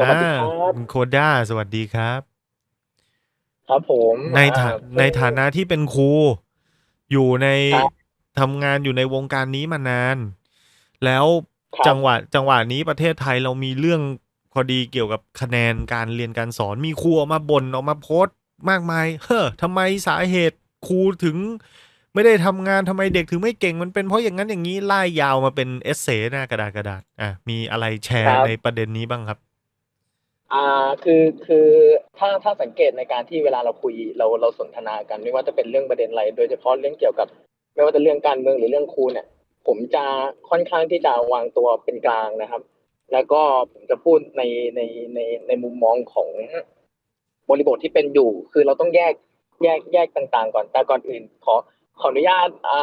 สวัสอาดีครับคุณโคด้าสวัสดีครับ ครับผมในอ่าฐาเพิ่ในงฐานะที่เป็นครู อยู่ในครับทำงานอยู่ในวงการนี้มานาน แล้วครัจับงหวะจังหวะนี้ประเทศไทยเรามีเรื่องพอดีเกี่ยวกับคะแนนการเรียนการสอนมีครูออกมาบ่นออกมาโพสต์มากมาย เฮ้อทำไมสาเหตุครูถึงไม่ได้ทำงานทำไมเด็กถึงไม่เก่งมันเป็นเพราะอย่างงั้นอย่างงี้ไล่ยาวมาเป็นเอสเซหน้ากระดาษๆอามีอะไรแชคร์รับในประเด็นนี้บ้างครับ? อ่าคือคือถ้าถ้าสังเกตในการที่เวลาเราคุยเราเราสนทนากันไม่ว่าจะเป็นเรื่องประเด็นอะไร โดยเฉพาะเรื่องเกี่ยวกับ ไม่ว่าจะเรื่องการเมืองหรือเรื่องครูเนี่ย ผมจะค่อนข้างที่จะวางตัวเป็นกลางนะครับ แล้วก็ผมจะพูดในในในในมุมมองของบริบทที่เป็นอยู่ คือเราต้องแยกแยกแยกต่างๆ ก่อนแต่ก่อนอื่นขอ ขออนุญาตอ่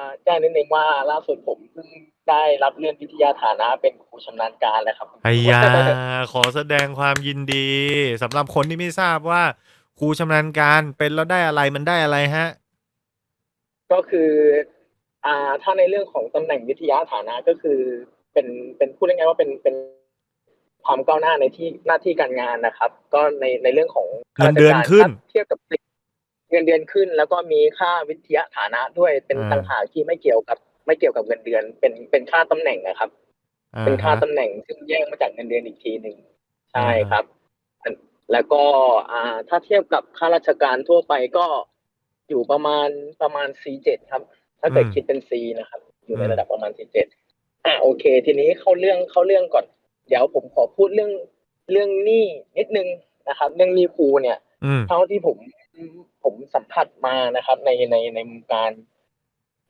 าแจ้งนิดหนึ่งว่าล่าสุดผมเพิ่งได้รับเลื่อนวิทยาฐานะเป็นครูชำนาญการแล้วครับอัยยาขอแสดงความยินดีสำหรับคนที่ไม่ทราบว่าครูชำนาญการเป็นแล้วได้อะไรมันได้อะไรครับ?ก็คือ อ่าถ้าในเรื่องของตำแหน่งวิทยาฐานะก็คือ เป็นเป็นพูดง่ายๆว่าเป็นเป็นความก้าวหน้าในที่หน้าที่การงานนะครับ ก็ในในเรื่องของเงินเดือนขึ้นถ้าเทียบกับ เงินเดือนขึ้น แล้วก็มีค่าวิทยาฐานะด้วยเป็นอาต่างหากที่ไม่เกี่ยวกับ ไม่เกี่ยวกับเงินเดือน เป็นเป็นค่าตำแหน่งอะครับอะเป็นค่าฮะตำแหน่งซึ่งแยกมาจากเงินเดือนอีกทีหนึ่งใชอะ่ฮะครับอันแล้วก็อ่าถ้าเทียบกับข้าราชการทั่วไปก็อยู่ประมาณประมาณ C7 ครับ ถ้าอืเกิดมคิดเป็น C นะครับ อยู่อืในมระดับประมาณ C7 อาโอเค ทีนี้เข้าเรื่องเข้าเรื่องก่อน เดี๋ยวผมขอพูดเรื่องเรื่องหนี้นิดหนึ่งนะครับ เรื่องหนี้ครูเนี่ยอืมเท่าที่ผม ผมสัมผัสมานะครับ ในในในวงการ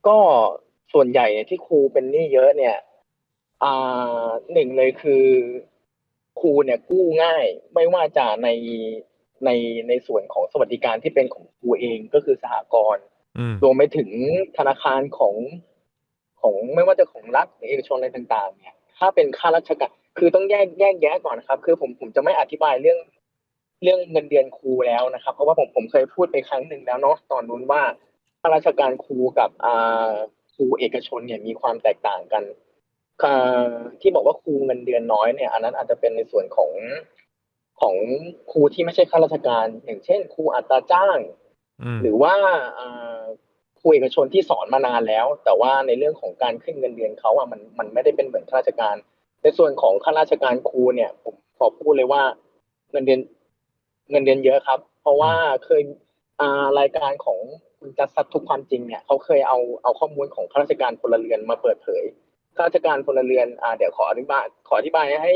ก็ส่วนใหญ่ที่ครูเป็นหนี้เยอะเนี่ย อ่า1เลยคือครูเนี่ยกู้ง่าย ไม่ว่าจะในในในส่วนของสวัสดิการที่เป็นของครูเองก็คือสหกรณ์อืมรวมไปถึงธนาคารของของไม่ว่าจะของรัฐหรือเอกชนอะไรต่าง ๆ เนี่ย ถ้าเป็นข้าราชการคือต้องแยกแยกแยะก่อนนะครับ คือผมผมจะไม่อธิบายเรื่อง เรื่องเงินเดือนครูแล้วนะครับ เพราะว่าผมผมเคยพูดไปครั้งหนึ่งแล้วเนาะตอนนู้นว่าข้าราชการครูกับอ่าครูเอกชนเนี่ยมีความแตกต่างกันอ่าที่บอกว่าครูเงินเดือนน้อยเนี่ย อันนั้นอาจจะเป็นในส่วนของของครูที่ไม่ใช่ข้าราชการ อย่างเช่น ครูอัตราจ้างอืมหรือว่าอ่าครูเอกชนที่สอนมานานแล้ว แต่ว่าในเรื่องของการขึ้นเงินเดือนเขาอะมันมันไม่ได้เป็นเหมือนข้าราชการ ในส่วนของข้าราชการครูเนี่ย ผมขอพูดเลยว่าเงินเดือน เงินเดือนเยอะครับ เพราะอืว่ามเคยอ่ารายการของคุณจัดซัดทุกความจริงเนี่ยเขาเคยเอาเอาข้อมูลของข้าราชการพลเรือนมาเปิดเผยข้าราชการพลเรือนอ่าเดี๋ยวขออธิบายขออธิบายให้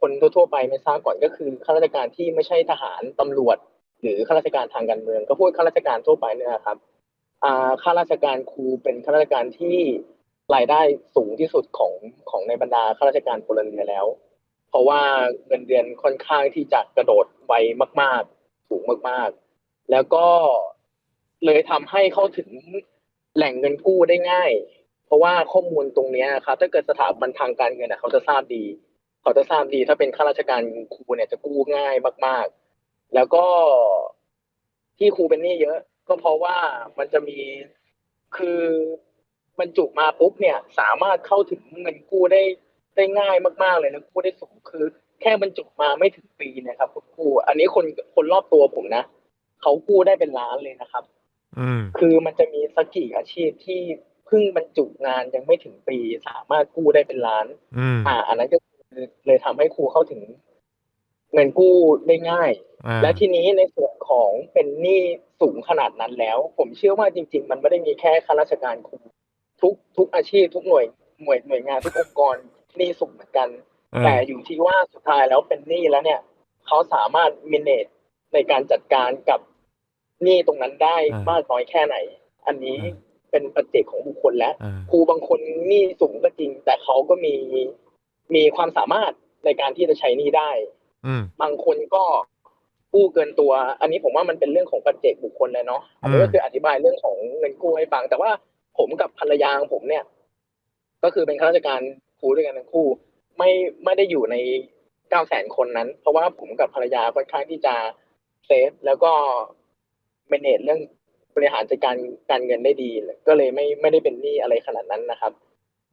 คนทั่วๆไปไม่ทราบก่อนก็คือข้าราชการที่ไม่ใช่ทหารตำรวจ หรือข้าราชการทางการเมือง ก็พูดข้าราชการทั่วไปเนี่ยแหละครับอ่าข้าราชการครูเป็นข้าราชการที่รายได้สูงที่สุดของของในบรรดาข้าราชการพลเรือนแล้ว เพราะว่าเงินเดือนค่อนข้างที่จะกระโดดไวมาก ๆ สูงมากๆ แล้วก็เลยทำให้เข้าถึงแหล่งเงินกู้ได้ง่าย เพราะว่าข้อมูลตรงนี้ครับถ้าเกิดสถาบันทางการเงินเขาจะทราบดี เขาจะทราบดีถ้าเป็นข้าราชการครูเนี่ยจะกู้ง่ายมาก ๆ แล้วก็ที่ครูเป็นหนี้เยอะ ก็เพราะว่ามันจะมีคือบรรจุมาปุ๊บเนี่ย สามารถเข้าถึงเงินกู้ได้ ได้ง่ายมากๆเลยนะกู้ได้สูงคือ แค่บรรจุมาไม่ถึงปีเนี่ยครับคุณครูอันนี้คนคนรอบตัวผมนะเขากู้ได้เป็นล้านเลยนะครับอืมคือมันจะมีสักกี่อาชีพที่เพิ่งบรรจุงานยังไม่ถึงปีสามารถกู้ได้เป็นล้านอืมอ่า อันนั้นก็คือเลยทำให้ครูเข้าถึง เงินกู้ได้ง่ายอาและทีนี้ในส่วนของเป็นหนี้สูงขนาดนั้นแล้ว ผมเชื่อว่าจริง ๆ มันไม่ได้มีแค่ข้าราชการครูทุกทุกอาชีพทุกหน่วยหน่วยหน่วยงานทุกองค์กร หนี้สูงเหมือนกันเออแต่อยู่ที่ว่าสุดท้ายแล้วเป็นหนี้แล้วเนี่ยเขาสามารถ manage ในการจัดการกับหนี้ตรงนั้นได้อามากน้อยแค่ไหน อันนี้อาเป็นปัจเจกของบุคคลแล้วอาครูบางคนหนี้สูงก็จริง แต่เขาก็มีมีความสามารถในการที่จะใช้หนี้ได้อืมบางคนก็กู้เกินตัว อันนี้ผมว่ามันเป็นเรื่องของปัจเจกบุคคลเลยเนาะอันนี้อืมก็คืออธิบายเรื่องของเงินกู้ให้ฟัง แต่ว่าผมกับภรรยาของผมเนี่ย ก็คือเป็นข้าราชการ ครูด้วยกันทั้งคู่ ไม่ไม่ได้อยู่ใน900,000คนนั้น เพราะว่าผมกับภรรยาค่อนข้างที่จะเซฟแล้วก็ manage เรื่องบริหารจัดการการเงินได้ดีก็เลยไม่ไม่ได้เป็นหนี้อะไรขนาดนั้นนะครับ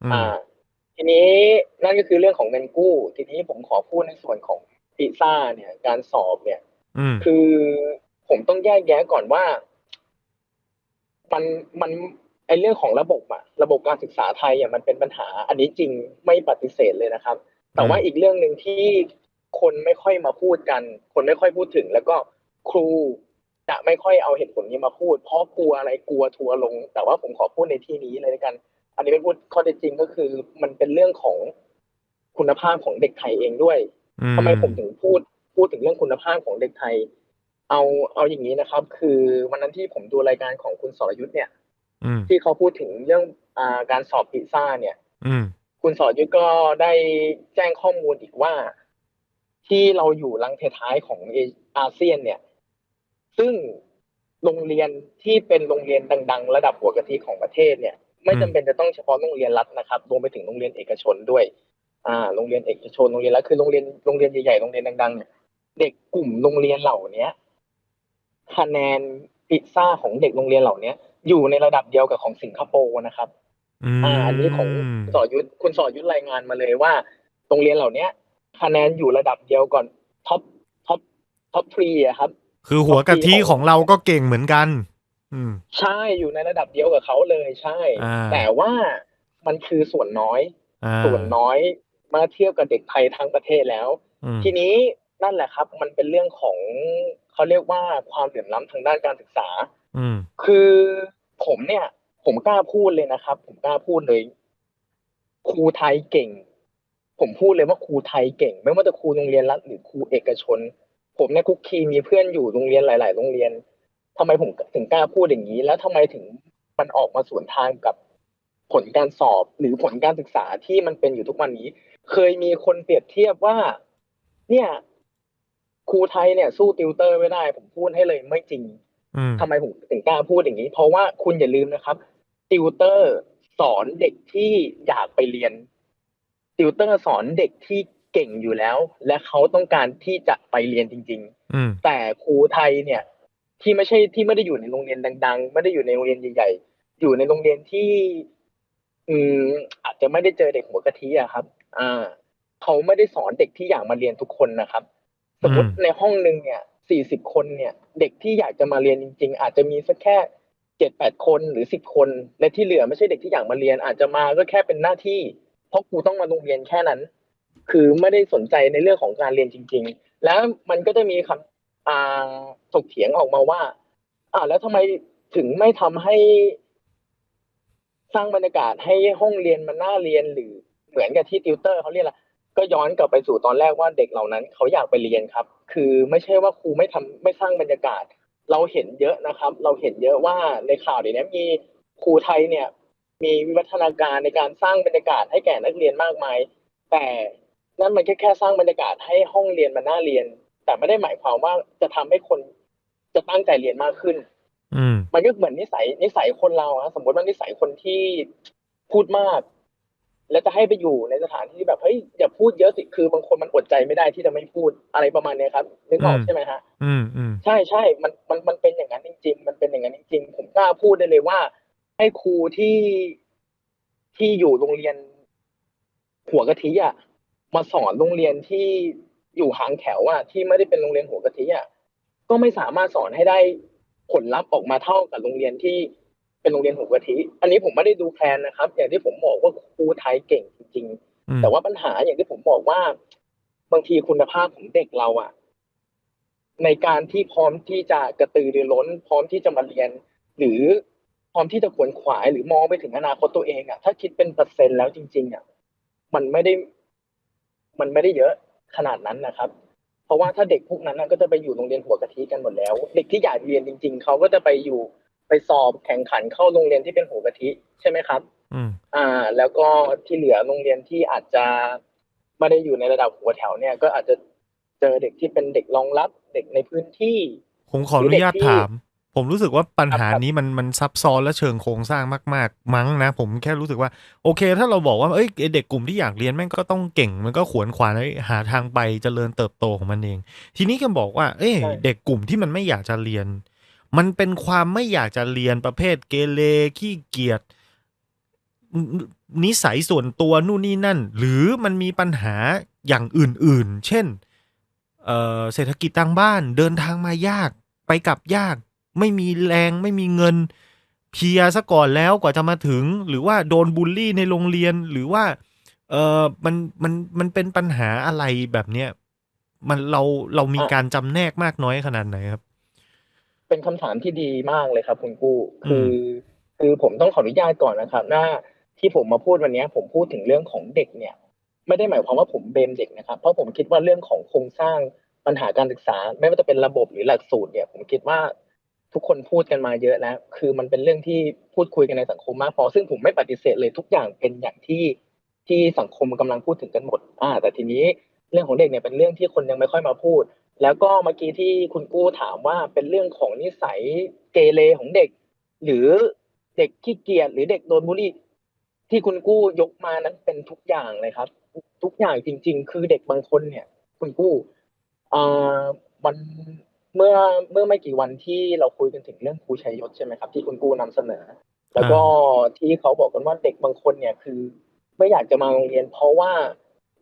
อือ่ามทีนี้นั่นก็คือเรื่องของเงินกู้ ทีนี้ผมขอพูดในส่วนของพิซซ่าเนี่ย การสอบเนี่ยอืมคือผมต้องแยกแยะก่อนว่า มันมัน ไอเรื่องของระบบอะระบบการศึกษาไทยอะมันเป็นปัญหา อันนี้จริงไม่ปฏิเสธเลยนะครับ แต่ว่าอืมอีกเรื่องหนึ่งที่คนไม่ค่อยมาพูดกัน คนไม่ค่อยพูดถึง แล้วก็ครูจะไม่ค่อยเอาเหตุผลนี้มาพูด เพราะกลัวอะไรกลัวทัวร์ลง แต่ว่าผมขอพูดในที่นี้เลยละกัน อันนี้เป็นพูดข้อเท็จจริงก็คือ มันเป็นเรื่องของคุณภาพของเด็กไทยเองด้วยอืทำไมผมถึงพูดพูดถึงเรื่องคุณภาพของเด็กไทย เอาเอาอย่างนี้นะครับ คือวันนั้นที่ผมดูรายการของคุณสรยุทธ์เนี่ยอืม ที่เขาพูดถึงเรื่องอ่าการสอบพิซซ่าเนี่ยอืมคุณสรยุทธ์ก็ได้แจ้งข้อมูลอีกว่า ที่เราอยู่ลังท้ายๆของเออาเซียนเนี่ย ซึ่งโรงเรียนที่เป็นโรงเรียนดัง ๆ ระดับหัวกะทิของประเทศเนี่ย ไม่จำเป็นจะต้องเฉพาะโรงเรียนรัฐนะครับรวมไปถึงโรงเรียนเอกชนด้วย อ่า โรงเรียนเอกชนโรงเรียนรัฐคือโรงเรียนโรงเรียนใหญ่ๆโรงเรียนดังๆเนี่ยเด็กกลุ่มโรงเรียนเหล่าเนี้ยคะแนนพิซซ่าของเด็กโรงเรียนเหล่าเนี้ย อยู่ในระดับเดียวกับของสิงคโปร์นะครับอืมอ่าอันนี้ของคุณสอยุทธคุณสอยุทธรายงานมาเลยว่าโรงเรียนเหล่าเนี้ยคะแนนอยู่ระดับเดียวก่อนท็อปท็อปท็อปทรีอะครับ คือหัวกะทิของเราก็เก่งเหมือนกัน อืมใช่อยู่ในระดับเดียวกับเขาเลยใช่อ่าแต่ว่ามันคือส่วนน้อยอ่าส่วนน้อยเมื่อเทียบกับเด็กไทยทั้งประเทศแล้วอืมทีนี้นั่นแหละครับ มันเป็นเรื่องของเขาเรียกว่าความเหลื่อมล้ำทางด้านการศึกษาอืม คือผมเนี่ย ผมกล้าพูดเลยนะครับ ผมกล้าพูดเลย ครูไทยเก่ง ผมพูดเลยว่าครูไทยเก่ง ไม่ว่าจะครูโรงเรียนรัฐหรือครูเอกชน ผมเนี่ยคุกคีมีเพื่อนอยู่โรงเรียนหลาย ๆ โรงเรียนทำไมผมถึงกล้าพูดอย่างนี้ แล้วทำไมถึงมันออกมาสวนทางกับผลการสอบหรือผลการศึกษาที่มันเป็นอยู่ทุกวันนี้ เคยมีคนเปรียบเทียบว่า เนี่ยครูไทยเนี่ย สู้ติวเตอร์ไม่ได้ ผมพูดให้เลยไม่จริง ทำไมผมถึงกล้าพูดอย่างนี้ เพราะว่าคุณอย่าลืมนะครับติวเตอร์สอนเด็กที่อยากไปเรียนติวเตอร์สอนเด็กที่เก่งอยู่แล้ว และเขาต้องการที่จะไปเรียนจริงอืมๆแต่ครูไทยเนี่ย ที่ไม่ใช่ที่ไม่ได้อยู่ในโรงเรียนดัง ๆ ไม่ได้อยู่ในโรงเรียนใหญ่ๆ อยู่ในโรงเรียนที่ อืม อาจจะไม่ได้เจอเด็กหัวกะทิอะครับ อ่า เขาไม่ได้สอนเด็กที่อยากมาเรียนทุกคนนะครับ สมมติอืมในห้องหนึ่งเนี่ย สี่สิบคนเนี่ยเด็กที่อยากจะมาเรียนจริง ๆ อาจจะมีสักแค่เจ็ดแปดคนหรือสิบคนและที่เหลือไม่ใช่เด็กที่อยากมาเรียน อาจจะมาก็แค่เป็นหน้าที่ เพราะครูต้องมาโรงเรียนแค่นั้น คือไม่ได้สนใจในเรื่องของการเรียนจริง ๆ แล้วมันก็จะมีคำถกเถียงออกมาว่า อ่า แล้วทำไมถึงไม่ทำให้สร้างบรรยากาศให้ห้องเรียนมันน่าเรียนหรือเหมือนกับที่ติวเตอร์เขาเรียกอะไร ก็ย้อนกลับไปสู่ตอนแรกว่าเด็กเหล่านั้นเขาอยากไปเรียนครับ คือไม่ใช่ว่าครูไม่ทำไม่สร้างบรรยากาศ เราเห็นเยอะนะครับ เราเห็นเยอะว่าในข่าวเดี๋ยวนี้มีครูไทยเนี่ย มีวิวัฒนาการในการสร้างบรรยากาศให้แก่นักเรียนมากมาย แต่นั่นมันแค่แค่สร้างบรรยากาศให้ห้องเรียนมันน่าเรียน แต่ไม่ได้หมายความว่าจะทำให้คนจะตั้งใจเรียนมากขึ้น อืมมันก็เหมือนนิสัยนิสัยคนเราอะสมมติว่านิสัยคนที่พูดมาก แล้วจะให้ไปอยู่ในสถานที่แบบเฮ้ยอย่าพูดเยอะสิคือบางคนมันอดใจไม่ได้ที่จะไม่พูดอะไรประมาณเนี้ยครับนึกออกอืมใช่ไหมฮะอืมอืมใช่ใช่มันมันมันเป็นอย่างนั้นจริง ๆ มันเป็นอย่างนั้นจริง ๆ ผมกล้าพูดได้เลยว่า ให้ครูที่ที่อยู่โรงเรียน หัวกะทิอะมาสอนโรงเรียนที่อยู่หางแถวอะที่ไม่ได้เป็นโรงเรียนหัวกะทิอะก็ไม่สามารถสอนให้ได้ผลลัพธ์ออกมาเท่ากับโรงเรียนที่ เป็นโรงเรียนหัวกะทิ อันนี้ผมไม่ได้ดูแคลนนะครับ อย่างที่ผมบอกว่าครูไทยเก่งจริงอืๆมแต่ว่าปัญหาอย่างที่ผมบอกว่า บางทีคุณภาพของเด็กเราอะ ในการที่พร้อมที่จะกระตือรือร้น พร้อมที่จะมาเรียน หรือพร้อมที่จะขวนขวายหรือมองไปถึงอนาคตตัวเองอะ ถ้าคิดเป็นเปอร์เซ็นต์แล้วจริง ๆอะมันไม่ได้ มันไม่ได้เยอะขนาดนั้นนะครับเพราะว่าถ้าเด็กพวกนั้นน่ะก็จะไปอยู่โรงเรียนหัวกะทิกันหมดแล้ว เด็กที่อยากเรียนจริง ๆเขาก็จะไปอยู่ ไปสอบแข่งขันเข้าโรงเรียนที่เป็นหัวกะทิใช่ไหมครับอืมอ่า แล้วก็ที่เหลือโรงเรียนที่อาจจะไม่ได้อยู่ในระดับหัวแถวเนี่ย ก็อาจจะเจอเด็กที่เป็นเด็กรองรับเด็กในพื้นที่ ผมขออนุญาตหรือเด็กที่ถาม ผมรู้สึกว่าปัญหาครับนี้มันมันซับซ้อนและเชิงโครงสร้างมาก ๆ มั้งนะ ผมแค่รู้สึกว่า โอเค ถ้าเราบอกว่าเอ้ยไอ้เด็กกลุ่มที่อยากเรียนแม่งก็ต้องเก่ง มันก็ขวนขวายหาทางไปเจริญเติบโตของมันเอง ทีนี้ก็บอกว่า เอ้ยใช่เด็กกลุ่มที่มันไม่อยากจะเรียน มันเป็นความไม่อยากจะเรียนประเภทเกเรขี้เกียจนิสัยส่วนตัวนู่นนี่นั่น หรือมันมีปัญหาอย่างอื่นๆ เช่นเเศรษฐกิจทางบ้านเดินทางมายากไปกลับยาก ไม่มีแรงไม่มีเงิน เพียซะก่อนแล้วกว่าจะมาถึง หรือว่าโดนบูลลี่ในโรงเรียนหรือว่าเออมันมันมันเป็นปัญหาอะไรแบบเนี้ยมันเราเรามีการจำแนกมากน้อยขนาดไหนครับ เป็นคำถามที่ดีมากเลยครับ คุณกู้ คือ คือผมต้องขออนุญาตก่อนนะครับ หน้าที่ผมมาพูดวันนี้ผมพูดถึงเรื่องของเด็กเนี่ย ไม่ได้หมายความว่าผมเบมเด็กนะครับ เพราะผมคิดว่าเรื่องของโครงสร้างปัญหาการศึกษา ไม่ว่าจะเป็นระบบหรือหลักสูตรเนี่ย ผมคิดว่าทุกคนพูดกันมาเยอะแล้ว คือมันเป็นเรื่องที่พูดคุยกันในสังคมมากพอ ซึ่งผมไม่ปฏิเสธเลยทุกอย่างเป็นอย่างที่ที่สังคมกำลังพูดถึงกันหมด อ่า แต่ทีนี้เรื่องของเด็กเนี่ยเป็นเรื่องที่คนยังไม่ค่อยมาพูด แล้วก็เมื่อกี้ที่คุณกู้ถามว่าเป็นเรื่องของนิสัยเกเรของเด็ก หรือเด็กขี้เกียจหรือเด็กโดนบูลลี่ที่คุณกู้ยกมานั้นเป็นทุกอย่างเลยครับ ทุกอย่างจริง ๆ คือเด็กบางคนเนี่ย คุณกู้อ่ามันเมื่อเมื่อไม่กี่วันที่เราคุยกันถึงเรื่องครูชัยยศใช่ไหมครับ ที่คุณกู้นำเสนอ แล้วก็ที่เขาบอกกันว่าเด็กบางคนเนี่ยคือ ไม่อยากจะมาโรงเรียน เพราะว่า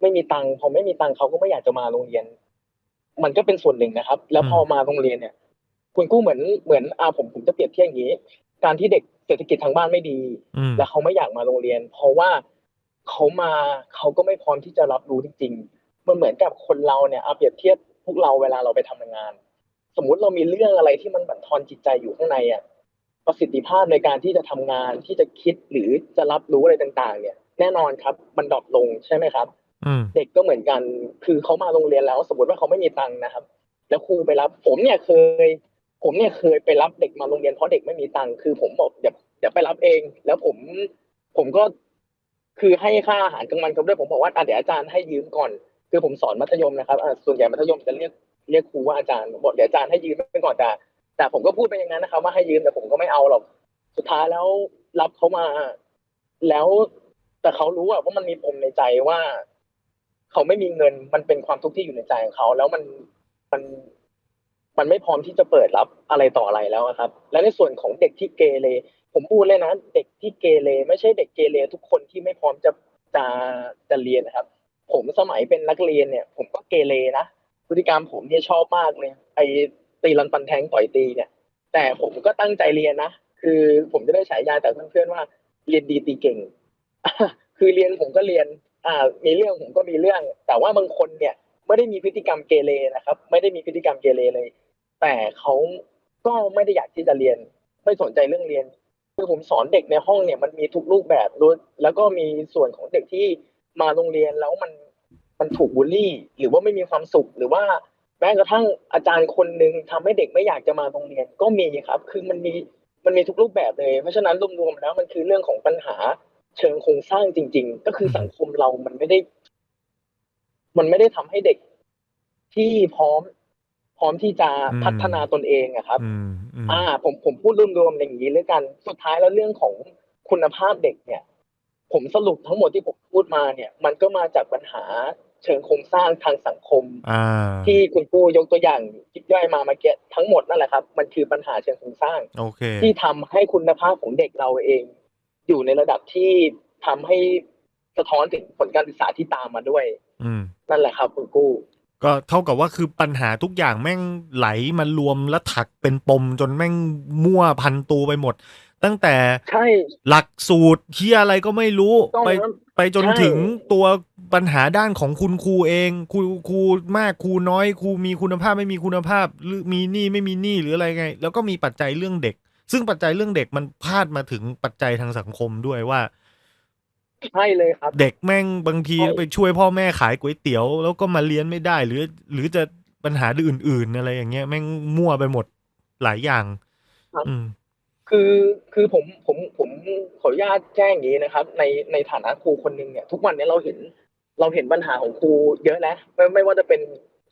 ไม่มีตังค์พอไม่มีตังค์เขาก็ไม่อยากจะมาโรงเรียน มันก็เป็นส่วนหนึ่งนะครับ แล้วพอมาโรงเรียนเนี่ย คุณกู้เหมือนเหมือนอ่าผมผมจะเปรียบเทียบอย่างนี้ การที่เด็กเศรษฐกิจทางบ้านไม่ดีอืมแล้วเขาไม่อยากมาโรงเรียน เพราะว่าเขามาเขาก็ไม่พร้อมที่จะรับรู้จริงๆมันเหมือนกับคนเราเนี่ยเอาเปรียบเทียบพวกเราเวลาเราไปทำงาน สมมุติเรามีเรื่องอะไรที่มันบั่นทอนจิตใจอยู่ข้างในอะประสิทธิภาพในการที่จะทำงานที่จะคิดหรือจะรับรู้อะไรต่าง ๆ เนี่ย แน่นอนครับ มันดรอปลงใช่ไหมครับอืม เด็กก็เหมือนกัน คือเขามาโรงเรียนแล้ว สมมติว่าเขาไม่มีตังค์นะครับ แล้วครูไปรับ ผมเนี่ยเคย ผมเนี่ยเคยไปรับเด็กมาโรงเรียนเพราะเด็กไม่มีตังค์คือผมบอกเดี๋ยวเดี๋ยวไปรับเอง แล้วผม ผมก็คือให้ค่าอาหารกลางวันเขาด้วยผมบอกว่าอะเดี๋ยวอาจารย์ให้ยืมก่อน คือผมสอนมัธยมนะครับส่วนใหญ่มัธยมจะเรียกเรียกครูว่าอาจารย์บอกเดี๋ยวอาจารย์ให้ยืมไปก่อนแต่แต่ผมก็พูดไปอย่างนั้นนะครับ ว่าให้ยืมแต่ผมก็ไม่เอาหรอกสุดท้ายแล้วรับเขามา แล้วแต่เขารู้ว่ามันมีปมในใจว่า เขาไม่มีเงินมันเป็นความทุกข์ที่อยู่ในใจของเขา แล้วมันมันมันไม่พร้อมที่จะเปิดรับอะไรต่ออะไรแล้วครับ และในส่วนของเด็กที่เกเรผมพูดเลยนะเด็กที่เกเรไม่ใช่เด็กเกเรทุกคนที่ไม่พร้อมจะจะจะเรียนนะครับ ผมสมัยเป็นนักเรียนเนี่ย ผมก็เกเรนะพฤติกรรมผมเนี่ยชอบมากเลยไอตีรันฟันแทงต่อยตีเนี่ย แต่ผมก็ตั้งใจเรียนนะคือผมจะได้ฉายาจากเพื่อนๆว่า เรียนดีตีเก่ง คือเรียนผมก็เรียน อ่ามีเรื่องผมก็มีเรื่อง แต่ว่าบางคนเนี่ยไม่ได้มีพฤติกรรมเกเรนะครับ ไม่ได้มีพฤติกรรมเกเรเลย แต่เขาก็ไม่ได้อยากที่จะเรียน ไม่สนใจเรื่องเรียน คือผมสอนเด็กในห้องเนี่ยมันมีทุกรูปแบบด้แล้วก็มีส่วนของเด็กที่มาโรงเรียนแล้วมันมันถูกบูลลี่ หรือว่าไม่มีความสุขหรือว่าแม้กระทั่งอาจารย์คนหนึ่งทำให้เด็กไม่อยากจะมาโรงเรียนก็มีครับ คือมันมีมันมีทุกรูปแบบเลย เพราะฉะนั้นรวมๆแล้วมันคือเรื่องของปัญหา เชิงโครงสร้างจริง ๆ ก็คือสังคมเรามันไม่ได้ มันไม่ได้ทำให้เด็กที่พร้อม พร้อมที่จะอืมพัฒนาตนเองอะครับอืมอืมอ่า ผมผมพูดรวมๆอย่างนี้เลยกัน สุดท้ายแล้วเรื่องของคุณภาพเด็กเนี่ย ผมสรุปทั้งหมดที่ผมพูดมาเนี่ย มันก็มาจากปัญหาเชิงโครงสร้างทางสังคมอ่าที่คุณปูยกตัวอย่างยิบย่อยมาเมื่อกี้ทั้งหมดนั่นแหละครับ มันคือปัญหาเชิงโครงสร้างโอเคที่ทำให้คุณภาพของเด็กเราเอง อยู่ในระดับที่ทำให้สะท้อนถึงผลการศึกษาที่ตามมาด้วย อืม นั่นแหละครับคุณกู้ ก็เท่ากับว่าคือปัญหาทุกอย่างแม่งไหลมารวมแล้วถักเป็นปมจนแม่งมั่วพันตูไปหมด ตั้งแต่ใช่หลักสูตรเที่ยอะไรก็ไม่รู้ต้องไปนั้นไปจนใช่ถึงตัวปัญหาด้านของคุณครูเองครูครูมากครูน้อยครูมีคุณภาพไม่มีคุณภาพ หรือมีหนี้ไม่มีหนี้หรืออะไรไง แล้วก็มีปัจจัยเรื่องเด็ก ซึ่งปัจจัยเรื่องเด็กมันพาดมาถึงปัจจัยทางสังคมด้วยว่าใช่เลยครับ เด็กแม่งบางทีใช่ไปช่วยพ่อแม่ขายก๋วยเตี๋ยว แล้วก็มาเรียนไม่ได้ หรือ หรือจะปัญหาอื่น ๆ อะไรอย่างเงี้ยแม่งมั่วไปหมดหลายอย่างอืมคือคือผมผมผมขออนุญาตแจ้งอย่างนี้นะครับ ในในฐานะครูคนหนึ่งเนี่ย ทุกวันนี้เราเห็นเราเห็นปัญหาของครูเยอะแล้วไม่ไม่ว่าจะเป็น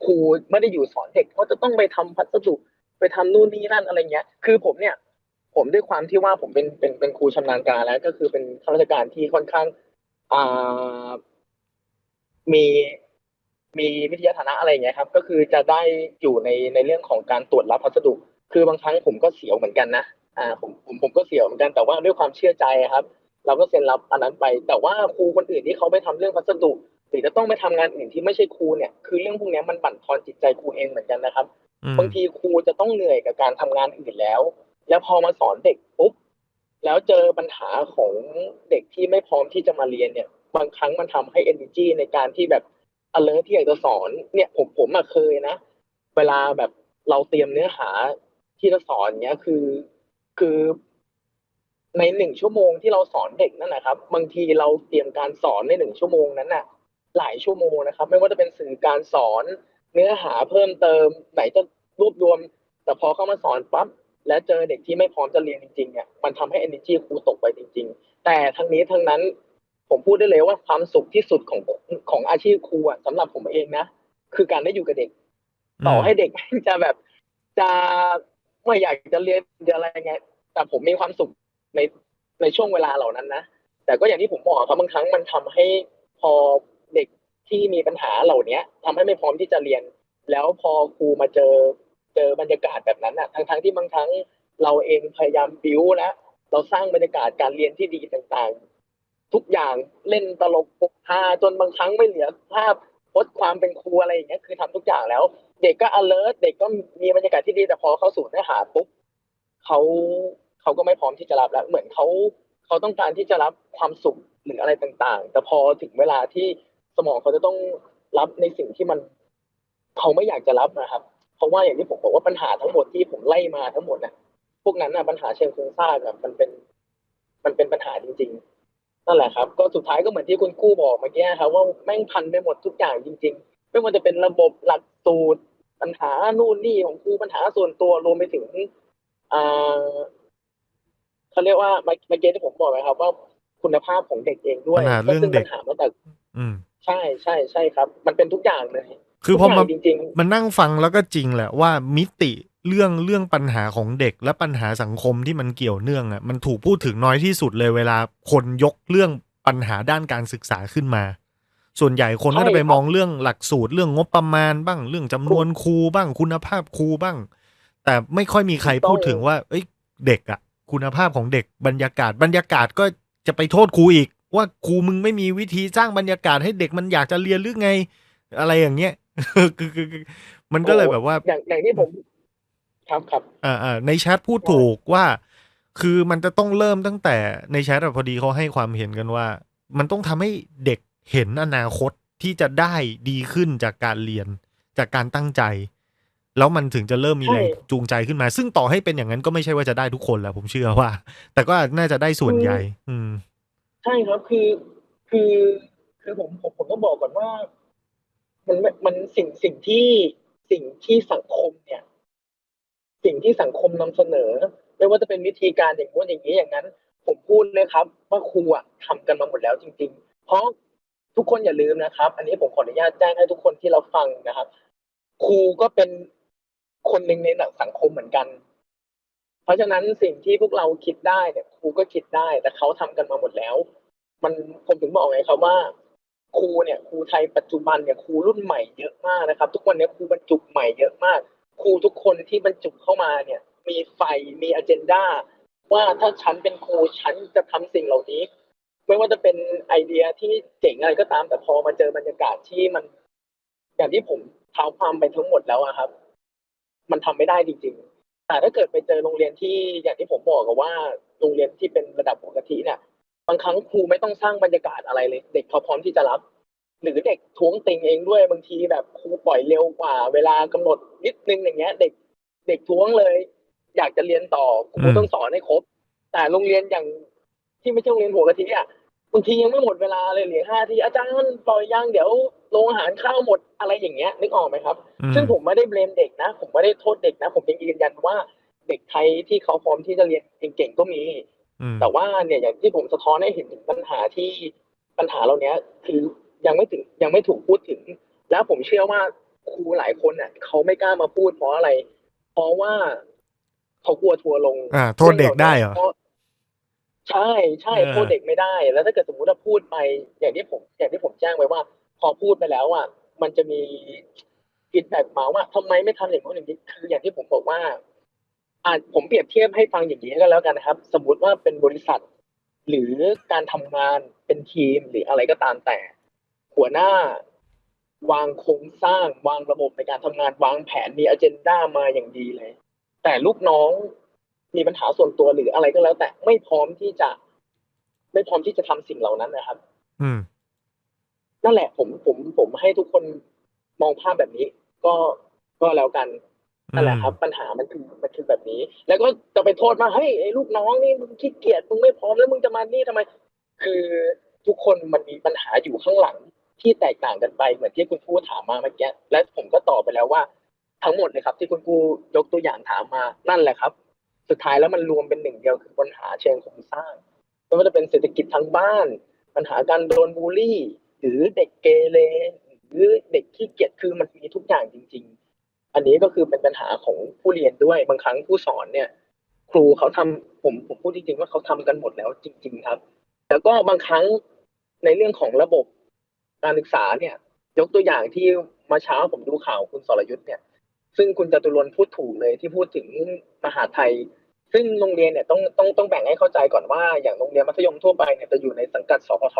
ครูไม่ได้อยู่สอนเด็กก็จะต้องไปทำพัสดุไปทำนู่นนี่นั่นอะไรเงี้ย คือผมเนี่ย ผมด้วยความที่ว่าผมเป็นเป็นเป็นครูชำนาญการแล้วก็คือเป็นข้าราชการที่ค่อนข้างอ่ามีมีวิทยาฐานะอะไรอย่างเงี้ยครับ ก็คือจะได้อยู่ในในเรื่องของการตรวจรับพัสดุ คือบางครั้งผมก็เสียวเหมือนกันนะอ่าผมผมผมก็เสียวเหมือนกันแต่ว่าด้วยความเชื่อใจครับ เราก็เซ็นรับอันนั้นไป แต่ว่าครูคนอื่นที่เขาไปทำเรื่องพัสดุหรือจะต้องไปทำงานอื่นที่ไม่ใช่ครูเนี่ยคือเรื่องพวกเนี้ยมันบั่นทอนจิตใจครูเองเหมือนกันนะครับอืมบางทีครูจะต้องเหนื่อยกับการทำงานอื่นแล้ว แล้วพอมาสอนเด็กปุ๊บแล้วเจอปัญหาของเด็กที่ไม่พร้อมที่จะมาเรียนเนี่ย บางครั้งมันทำให้ energy ในการที่แบบ alert ที่อยากจะสอนเนี่ยผมผมอะเคยนะ เวลาแบบเราเตรียมเนื้อหาที่จะสอนเนี้ยคือคือในหนึ่งชั่วโมงที่เราสอนเด็กนั่นนะครับ บางทีเราเตรียมการสอนในหนึ่งชั่วโมงนั้นน่ะ หลายชั่วโมงนะครับ ไม่ว่าจะเป็นสื่อการสอนเนื้อหาเพิ่มเติมไหนจะรวบรวม แต่พอเข้ามาสอนปั๊บ แล้วเจอเด็กที่ไม่พร้อมจะเรียนจริงๆเนี่ยมันทำให้ energy ครูตกไปจริง ๆ แต่ทั้งนี้ทั้งนั้นผมพูดได้เลยว่าความสุขที่สุดของของอาชีพครูอะสำหรับผมเองนะคือการได้อยู่กับเด็ก ต่อให้เด็กจะแบบจะไม่อยากจะเรียนจะอะไรไง แต่ผมมีความสุขในในช่วงเวลาเหล่านั้นนะแต่ก็อย่างที่ผมบอกครับบางครั้งมันทำให้พอเด็กที่มีปัญหาเหล่าเนี้ยทำให้ไม่พร้อมที่จะเรียน แล้วพอครูมาเจอ เจอบรรยากาศแบบนั้นอะทั้งทั้งๆที่บางครั้งเราเองพยายามบิ้วแล้วเราสร้างบรรยากาศการเรียนที่ดีต่างๆ ทุกอย่างเล่นตลกปกฮาจนบางครั้งไม่เหลือภาพพจน์ความเป็นครูอะไรอย่างเงี้ยคือทำทุกอย่างแล้ว เด็กก็ alert เด็กก็มีบรรยากาศที่ดีแต่พอเข้าสู่เนื้อหาปุ๊บเขาเขาก็ไม่พร้อมที่จะรับแล้ว เหมือนเขาเขาต้องการที่จะรับความสุขหรืออะไรต่างๆ แต่พอถึงเวลาที่สมองเขาจะต้องรับในสิ่งที่มัน เขาไม่อยากจะรับนะครับ เพราะว่าอย่างที่ผมบอกว่าปัญหาทั้งหมดที่ผมไล่มาทั้งหมดน่ะพวกนั้นน่ะปัญหาเชิงโครงสร้างแบบมันเป็นมันเป็นปัญหาจริง ๆ นั่นแหละครับ ก็สุดท้ายก็เหมือนที่คุณกู้บอกเมื่อกี้ครับ ว่าแม่งพันไปหมดทุกอย่างจริง ๆ ไม่ว่าจะเป็นระบบหลักสูตรปัญหานู่นนี่ของครูปัญหาส่วนตัวรวมไปถึงอ่าเขาเรียกว่าเมื่อกี้ที่ผมบอกไว้ครับ ว่าคุณภาพของเด็กเองด้วยปัญหาเรื่องเด็กซึ่ปัญหามาจากอืมใช่ใช่ใช่ครับ มันเป็นทุกอย่างเลย คือพอทุกมาย่างจริงมันนั่งฟังแล้วก็จริงแหละว่ามิติเรื่องเรื่องปัญหาของเด็กและปัญหาสังคมที่มันเกี่ยวเนื่องอะมันถูกพูดถึงน้อยที่สุดเลยเวลาคนยกเรื่องปัญหาด้านการศึกษาขึ้นมา ส่วนใหญ่คนก็จะไปมองเรื่องหลักสูตรเรื่องงบประมาณบ้าง เรื่องจำนวนครูบ้าง คุณภาพครูบ้าง แต่ไม่ค่อยมีใครพูดถึงว่า เอ้ยเด็กอะ คุณภาพของเด็กบรรยากาศบรรยากาศก็จะไปโทษครูอีก ว่าครูมึงไม่มีวิธีสร้างบรรยากาศให้เด็กมันอยากจะเรียนหรือไง อะไรอย่างเงี้ย คือคือคือมันก็เลยแบบว่าๆอย่างอย่างที่ผมครับครับอ่าอ่าในแชทพูดถูกว่า คือมันจะต้องเริ่มตั้งแต่ในแชทอะพอดีเขาให้ความเห็นกันว่า มันต้องทำให้เด็กเห็นอนาคตที่จะได้ดีขึ้นจากการเรียนจากการตั้งใจ แล้วมันถึงจะเริ่มมีใช่แรงจูงใจขึ้นมา ซึ่งต่อให้เป็นอย่างนั้นก็ไม่ใช่ว่าจะได้ทุกคนแหละผมเชื่อว่า แต่ก็น่าจะได้ส่วนใหญ่ อืม ใช่ครับคือคือคือผมผมผมต้องบอกก่อนว่า มันมันสิ่งสิ่งที่สิ่งที่สังคมเนี่ย สิ่งที่สังคมนำเสนอ ไม่ว่าจะเป็นวิธีการอย่างนู้นอย่างนี้อย่างนั้น ผมพูดเลยครับ ว่าครูอะทำกันมาหมดแล้วจริง ๆ เพราะทุกคนอย่าลืมนะครับ อันนี้ผมขออนุญาตแจ้งให้ทุกคนที่เราฟังนะครับ ครูก็เป็นคนหนึ่งในสังคมเหมือนกัน เพราะฉะนั้นสิ่งที่พวกเราคิดได้เนี่ยครูก็คิดได้ แต่เขาทำกันมาหมดแล้ว มันผมถึงบอกไงครับว่า ครูเนี่ยครูไทยปัจจุบันเนี่ยครูรุ่นใหม่เยอะมากนะครับ ทุกวันนี้ครูบรรจุใหม่เยอะมากครูทุกคนที่บรรจุเข้ามาเนี่ย มีไฟมีอ g e n d a ว่าถ้าฉันเป็นครูฉันจะทำสิ่งเหล่านี้ ไม่ว่าจะเป็นไอเดียที่เจ๋งอะไรก็ตาม แต่พอมาเจอบรรยากาศที่มัน อย่างที่ผมเท้าความไปทั้งหมดแล้วอะครับ มันทำไม่ได้จริง ๆ แต่ถ้าเกิดไปเจอโรงเรียนที่อย่างที่ผมบอกกับว่าโรงเรียนที่เป็นระดับปกติเนี่ย บางครั้งครูไม่ต้องสร้างบรรยากาศอะไรเลย เด็กเขาพร้อมที่จะรับ หรือเด็กท้วงติงเองด้วยบางทีแบบครูปล่อยเร็วกว่า เวลากำหนดนิดนึงอย่างเงี้ย เด็กเด็กท้วงเลย อยากจะเรียนต่อครูอืมต้องสอนให้ครบ แต่โรงเรียนอย่างที่ไม่ใช่โรงเรียนหัวกะทิอะบางทียังไม่หมดเวลาเลยเหลือห้าทีอาจารย์ปล่อยยังเดี๋ยวโรงอาหารข้าวหมดอะไรอย่างเงี้ยนึกออกไหมครับอืมซึ่งผมไม่ได้เบลมเด็กนะ ผมไม่ได้โทษเด็กนะ ผมยังยืนยันว่าเด็กไทยที่เขาพร้อมที่จะเรียนเก่งๆก็มีอืม แต่ว่าเนี่ยอย่างที่ผมสะท้อนให้เห็นถึงปัญหาที่ปัญหาเหล่านี้คือยังไม่ถึงยังไม่ถูกพูดถึง แล้วผมเชื่อว่าครูหลายคนเน่ะเขาไม่กล้ามาพูดเพราะอะไร เพราะว่าเขากลัวทัวร์ลง อ่า โทษเด็กได้เหรอพาะใช่ใช่เออโทษเด็กไม่ได้ แล้วถ้าเกิดสมมติว่าพูดไป อย่างที่ผมอย่างที่ผมแจ้งไว้ว่า พอพูดไปแล้วอะมันจะมีฟีดแบ็กมาว่าทำไมไม่ทำอย่างนู้นอย่างนี้คืออย่างที่ผมบอกว่า อ่าผมเปรียบเทียบให้ฟังอย่างนี้ก็แล้วกันนะครับ สมมุติว่าเป็นบริษัท หรือการทำงานเป็นทีมหรืออะไรก็ตามแต่คหัวหน้าวางโครงสร้างวางระบบในการทำงานวางแผนมีอเจนดามาอย่างดีเลย แต่ลูกน้องมีปัญหาส่วนตัวหรืออะไรก็แล้ว แต่ไม่พร้อมที่จะ ไม่พร้อมที่จะทำสิ่งเหล่านั้นนะครับ อืมนั่นแหละผมผมผมให้ทุกคนมองภาพแบบนี้ ก็ก็แล้วกัน นั่นแหละครับปัญหามันคือมันคือแบบนี้ แล้วก็จะไปโทษมาเฮ้ยไอ้ลูกน้องนี่มึงขี้เกียจมึงไม่พร้อมแล้วมึงจะมานี่ทำไม คือทุกคนมันมีปัญหาอยู่ข้างหลังที่แตกต่างกันไปเหมือนที่คุณครูถามมาเมื่อกี้และผมก็ตอบไปแล้วว่า ทั้งหมดเลยครับ ที่คุณครูยกตัวอย่างถามมานั่นแหละครับ สุดท้ายแล้วมันรวมเป็นหนึ่งเดียวคือปัญหาเชิงโครงสร้างไม่ว่าจะเป็นเศรษฐกิจทางบ้าน ปัญหาการโดนบูลลี่ หรือเด็กเกเรหรือเด็กขี้เกียจคือมันมีทุกอย่างจริง ๆ อันนี้ก็คือเป็นปัญหาของผู้เรียนด้วยบางครั้งผู้สอนเนี่ย ครูเขาทำผมผมพูดจริงๆว่าเขาทำกันหมดแล้วจริง ๆ ครับ แล้วก็บางครั้งในเรื่องของระบบการศึกษาเนี่ย ยกตัวอย่างที่มาเช้าผมดูข่าวคุณสรยุทธ์เนี่ย ซึ่งคุณจตุรนพูดถูกเลยที่พูดถึงมหาไทย ซึ่งโรงเรียนเนี่ยต้องต้องต้องแบ่งให้เข้าใจก่อนว่าอย่างโรงเรียนมัธยมทั่วไปเนี่ยจะอยู่ในสังกัดสพท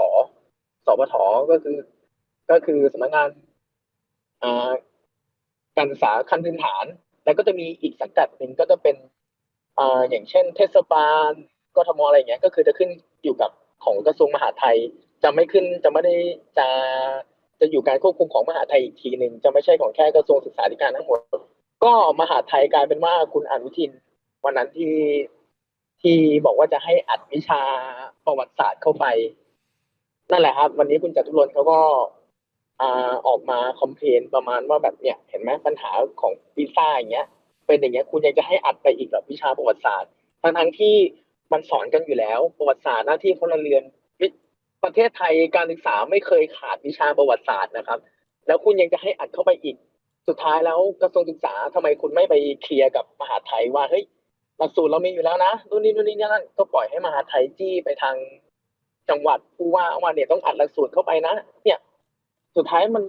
สพทก็คือ ก็คือสำนักงานอ่า การศึกษาขั้นพื้นฐาน แล้วก็จะมีอีกสังกัดหนึ่งก็จะเป็นอ่าอย่างเช่น เทศบาลกทมอะไรอย่างเงี้ยก็คือจะขึ้นอยู่กับของกระทรวงมหาดไทยจะไม่ขึ้นจะไม่ได้จะจะอยู่การควบคุมของมหาไทยอีกทีหนึ่งจะไม่ใช่ของแค่กระทรวงศึกษาธิการทั้งหมด ก็มหาไทยกลายเป็นว่าคุณอนุทิน วันนั้นที่ที่บอกว่าจะให้อัดวิชาประวัติศาสตร์เข้าไป นั่นแหละครับ วันนี้คุณจตุรนเขาก็ อออกมาคอมเพลนประมาณว่าแบบเนี้ยเห็นไหมปัญหาของวีซ่าอย่างเงี้ย เป็นอย่างเงี้ยคุณยังจะให้อัดไปอีกแบบวิชาประวัติศาสตร์ทั้งทั้งๆที่มันสอนกันอยู่แล้ว ประวัติศาสตร์หน้าที่พลเรือนประเทศไทยการศึกษาไม่เคยขาดวิชาประวัติศาสตร์นะครับ แล้วคุณยังจะให้อัดเข้าไปอีก สุดท้ายแล้วกระทรวงศึกษาทำไมคุณไม่ไปเคลียร์กับมหาไทยว่าเฮ้ยหลักสูตรเรามีอยู่แล้วนะนู่นนี่นู่นนี่นั่นก็ปล่อยให้มหาไทยจี้ไปทางจังหวัดผู้ว่าว่าเนี่ยต้องอัดหลักสูตรเข้าไปนะ เนี่ย สุดท้ายมัน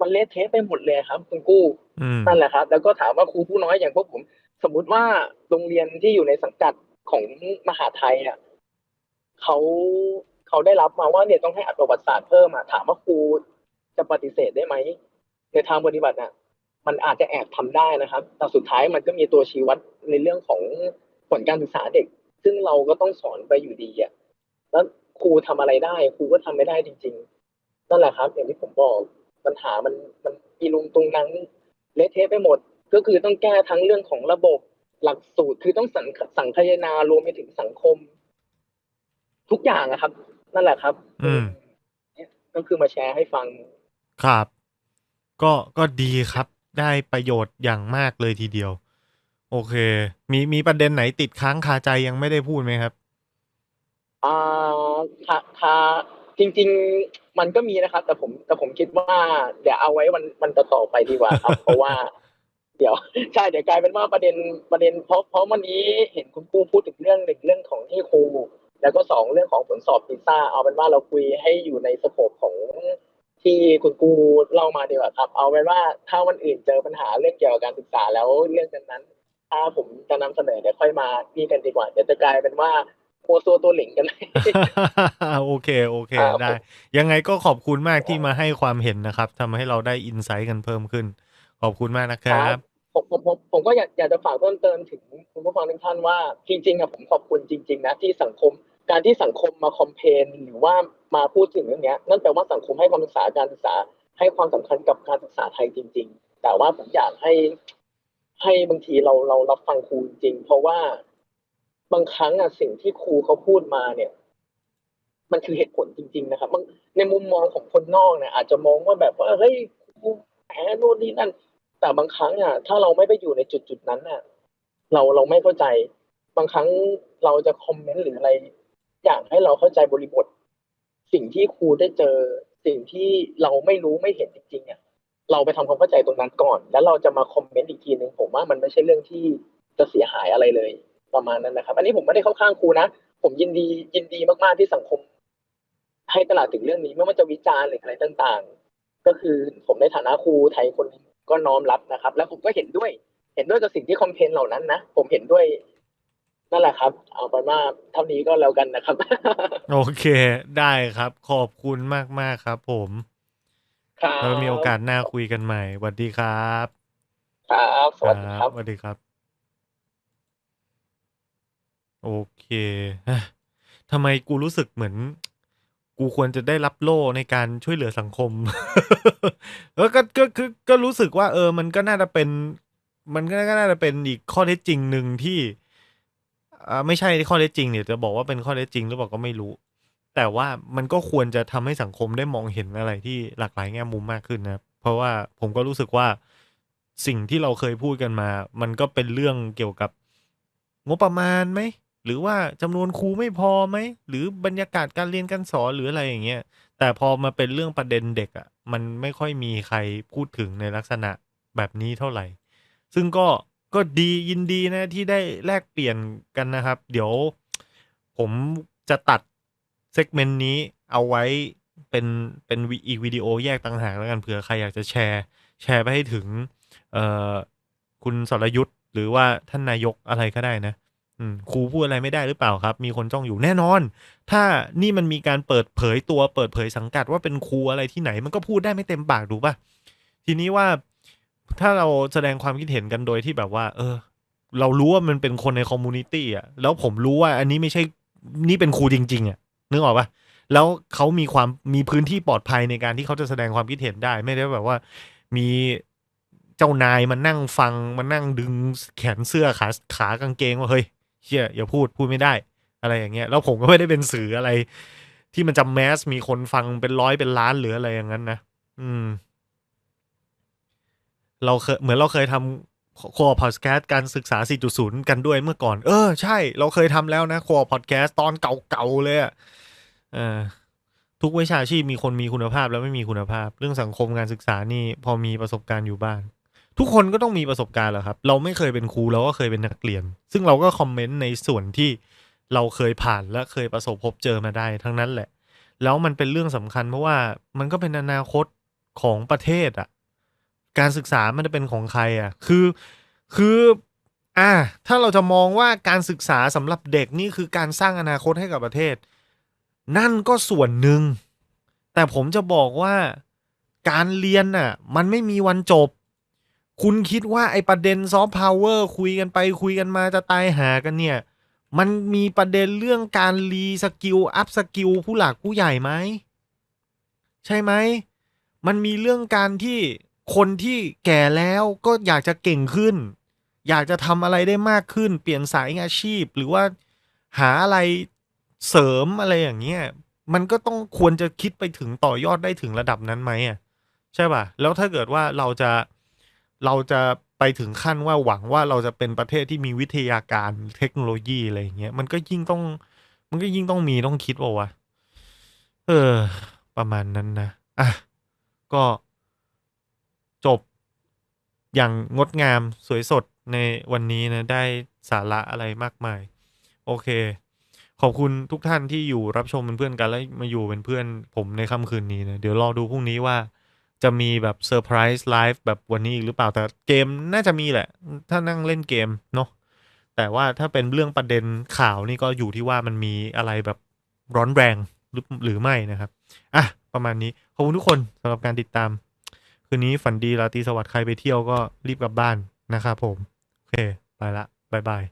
มันเละเทะไปหมดเลยครับ คุณกู้อืมนั่นแหละครับ แล้วก็ถามว่าครูผู้น้อยอย่างพวกผม สมมุติว่าโรงเรียนที่อยู่ในสังกัดของมหาไทยอะเขาเขาได้รับมาว่าเนี่ยต้องให้อัดประวัติศาสตร์เพิ่มอะถามว่าครูจะปฏิเสธได้ไหมในทางปฏิบัติอะมันอาจจะแอบทำได้นะครับ แต่สุดท้ายมันก็มีตัวชี้วัดในเรื่องของผลการศึกษาเด็ก ซึ่งเราก็ต้องสอนไปอยู่ดีอะแล้วครูทำอะไรได้ ครูก็ทำไม่ได้จริง ๆ นั่นแหละครับ อย่างที่ผมบอกปัญหามันมันอีลุงตุงนังเละเทะไปหมด ก็คือต้องแก้ทั้งเรื่องของระบบหลักสูตรคือต้องสังสังคายนารวมไปถึงสังคม ทุกอย่างนะครับ นั่นแหละครับ อืมเนี่ยก็คือมาแชร์ให้ฟังครับ ก็ก็ดีครับ ได้ประโยชน์อย่างมากเลยทีเดียว โอเค มีมีประเด็นไหนติดค้างคาใจยังไม่ได้พูดไหมครับอ่าค่ะค่ะจริง ๆ มันก็มีนะครับ แต่ผมแต่ผมคิดว่า เดี๋ยวเอาไว้วันวันต่อๆไปดีกว่าครับ เพราะว่า เดี๋ยวใช่เดี๋ยวกลายเป็นว่าประเด็นประเด็นเพราะเพราะวันนี้เห็นคุณครูพูดถึงเรื่องหนึ่งเรื่องของที่ครูแล้วก็สองเรื่องของผลสอบพิซซ่าเอาเป็นว่าเราคุยให้อยู่ในสโคปของที่คุณครูเล่ามาดีกว่าครับ เอาเป็นว่าถ้าวันอื่นเจอปัญหาเรื่องเกี่ยวกับการศึกษาแล้วเรื่องนั้นๆถ้าผมจะนำเสนอเดี๋ยวค่อยมานี่กันดีกว่า เดี๋ยวจะกลายเป็นว่า โคซัวตัวหลิงกันโอเคโอเคครับได้ ยังไงก็ขอบคุณมากที่มาให้ความเห็นนะครับทำให้เราได้อินไซต์กันเพิ่มขึ้น ขอบคุณมากนะครับผมผมผมผมก็อยากอยากจะฝากเพิ่มเติมถึงคุณผู้ฟังทุกท่านว่าจริงๆอะผมขอบคุณจริง ๆ นะที่สังคม การที่สังคมมาคอมเพนหรือว่ามาพูดถึงเรื่องเนี้ยนั่นแปลว่าสังคมให้ความศึกษาการศึกษา ให้ความสำคัญกับการศึกษาไทยจริง ๆ แต่ว่าผมอยากให้ให้บางทีเราเรารับฟังครูจริงๆเพราะว่า บางครั้งอะสิ่งที่ครูเขาพูดมาเนี่ย มันคือเหตุผลจริง ๆ นะครับในมุมมองของคนนอกเนี่ยอาจจะมองว่าแบบว่าเฮ้ยครูแหมนู่นนี่นั่น แต่บางครั้งอะถ้าเราไม่ไปอยู่ในจุดจุดๆนั้นอะ เราเราไม่เข้าใจ บางครั้งเราจะคอมเมนต์หรืออะไร อยากให้เราเข้าใจบริบท สิ่งที่ครูได้เจอ สิ่งที่เราไม่รู้ไม่เห็นจริงๆอะเราไปทำความเข้าใจตรงนั้นก่อน แล้วเราจะมาคอมเมนต์อีกทีหนึ่งผมว่ามันไม่ใช่เรื่องที่จะเสียหายอะไรเลย ประมาณนั้นนะครับ อันนี้ผมไม่ได้เข้าข้างครูนะ ผมยินดียินดีมากๆที่สังคม ให้ตลาดถึงเรื่องนี้ไม่ว่าจะวิจารณ์หรืออะไรต่างๆ ก็คือผมในฐานะครูไทยคนหนึ่งก็น้อมรับนะครับ แล้วผมก็เห็นด้วย เห็นด้วยกับสิ่งที่คอมเพลนเหล่านั้นนะผมเห็นด้วยนั่นแหละครับ เอาไปนว่าเท่านี้ก็แล้วกันนะครับ โอเค ได้ครับ ขอบคุณมากมากๆครับ ผมครับแล้วมีโอกาสหน้าคุยกันใหม่สวัสดีครับ ครับ สวัสดีครับสวัสดีครับ โอเคเอ้ยทำไมกูรู้สึกเหมือน กูควรจะได้รับโล่ในการช่วยเหลือสังคม เออก็ก็คือก็รู้สึกว่า เออ มันก็น่าจะเป็น มันก็น่าจะเป็นอีกข้อเท็จจริงหนึ่งที่อ่าไม่ใช่ข้อเท็จจริงเนี่ยจะบอกว่าเป็นข้อเท็จจริงหรือเปล่าก็ไม่รู้ แต่ว่ามันก็ควรจะทำให้สังคมได้มองเห็นอะไรที่หลากหลายแง่มุมมากขึ้นนะครับเพราะว่าผมก็รู้สึกว่าสิ่งที่เราเคยพูดกันมา มันก็เป็นเรื่องเกี่ยวกับ งบประมาณไหม หรือว่าจำนวนครูไม่พอไหม หรือบรรยากาศการเรียนการสอนหรืออะไรอย่างเงี้ย แต่พอมาเป็นเรื่องประเด็นเด็กอะ่ะ มันไม่ค่อยมีใครพูดถึงในลักษณะแบบนี้เท่าไหร่ ซึ่งก็ก็ดียินดีนะที่ได้แลกเปลี่ยนกันนะครับ เดี๋ยวผมจะตัดเซกเมนต์นี้เอาไว้เป็นเป็นวิอีกวิดีโอแยกต่างหากแล้วกันเผื่อใครอยากจะแชร์ แชร์ไปให้ถึง เอ่อคุณสรยุทธ์หรือว่าท่านนายกอะไรก็ได้นะ ครูพูดอะไรไม่ได้หรือเปล่าครับ มีคนจ้องอยู่แน่นอน ถ้านี่มันมีการเปิดเผยตัวเปิดเผยสังกัดว่าเป็นครูอะไรที่ไหน มันก็พูดได้ไม่เต็มปากถูป่ะทีนี้ว่าถ้าเราแสดงความคิดเห็นกันโดยที่แบบว่า เออ เรารู้ว่ามันเป็นคนในคอมมูนิตี้อะแล้วผมรู้ว่า อันนี้ไม่ใช่นี่เป็นครูจริง ๆ อะนึกออกป่ะแล้วเขามีความมีพื้นที่ปลอดภัยในการที่เขาจะแสดงความคิดเห็นได้ ไม่ได้แบบว่า มีเจ้านายมานั่งฟังมานั่งดึงแขนเสื้อขาขากางเกงว่าเฮ้ย เชี่ยอย่าพูดพูดไม่ได้ อะไรอย่างเงี้ยแล้วผมก็ไม่ได้เป็นสื่ออะไร ที่มันจะแมสมีคนฟังเป็นร้อยเป็นล้านหรืออะไรอย่างนั้นนะอืม เราเคยเหมือนเราเคยทำคอพอดแคสต์การศึกษา 4.0 กันด้วยเมื่อก่อน เออ ใช่ เราเคยทำแล้วนะคอพอดแคสต์ตอนเก่าๆเลยอะออทุกวิชาชีพมีคนมีคุณภาพและไม่มีคุณภาพ เรื่องสังคมการศึกษานี่พอมีประสบการณ์อยู่บ้าง ทุกคนก็ต้องมีประสบการณ์แหละครับ เราไม่เคยเป็นครูเราก็เคยเป็นนักเรียน ซึ่งเราก็คอมเมนต์ในส่วนที่เราเคยผ่านและเคยประสบพบเจอมาได้ทั้งนั้นแหละ แล้วมันเป็นเรื่องสำคัญเพราะว่ามันก็เป็นอนาคตของประเทศอะการศึกษามันจะเป็นของใครอะคือคืออ่าถ้าเราจะมองว่าการศึกษาสำหรับเด็กนี่คือการสร้างอนาคตให้กับประเทศ นั่นก็ส่วนหนึ่ง แต่ผมจะบอกว่าการเรียนน่ะ มันไม่มีวันจบ คุณคิดว่าไอประเด็นซอฟต์พาวเวอร์คุยกันไปคุยกันมาจะตายหากันเนี่ย มันมีประเด็นเรื่องการรีสกิลอัพสกิลผู้หลักผู้ใหญ่ไหม ใช่ไหม มันมีเรื่องการที่คนที่แก่แล้วก็อยากจะเก่งขึ้น อยากจะทำอะไรได้มากขึ้น เปลี่ยนสายอาชีพ หรือว่าหาอะไรเสริมอะไรอย่างเงี้ยมันก็ต้องควรจะคิดไปถึงต่อยอดได้ถึงระดับนั้นไหมอะใช่ป่ะ แล้วถ้าเกิดว่าเราจะ เราจะไปถึงขั้นว่าหวังว่าเราจะเป็นประเทศที่มีวิทยาการเทคโนโลยีอะไรอย่างเงี้ยมันก็ยิ่งต้อง มันก็ยิ่งต้องมีต้องคิดว่าวะเออ ประมาณนั้นนะอะก็จบอย่างงดงามสวยสดในวันนี้นะ ได้สาระอะไรมากมาย โอเค ขอบคุณทุกท่านที่อยู่รับชมเป็นเพื่อนกัน และมาอยู่เป็นเพื่อนผมในค่ำคืนนี้นะ เดี๋ยวรอดูพรุ่งนี้ว่า จะมีแบบเซอร์ไพรส์ไลฟ์แบบวันนี้อีกหรือเปล่าแต่เกมน่าจะมีแหละ ถ้านั่งเล่นเกมเนาะแต่ว่าถ้าเป็นเรื่องประเด็นข่าวนี่ก็อยู่ที่ว่ามันมีอะไรแบบร้อนแรงหรือหรือไม่นะครับอะประมาณนี้ ขอบคุณทุกคนสำหรับการติดตาม คืนนี้ฝันดีราตรีสวัสดิ์ใครไปเที่ยวก็รีบกลับบ้านนะครับผม โอเค ไปละบายบาย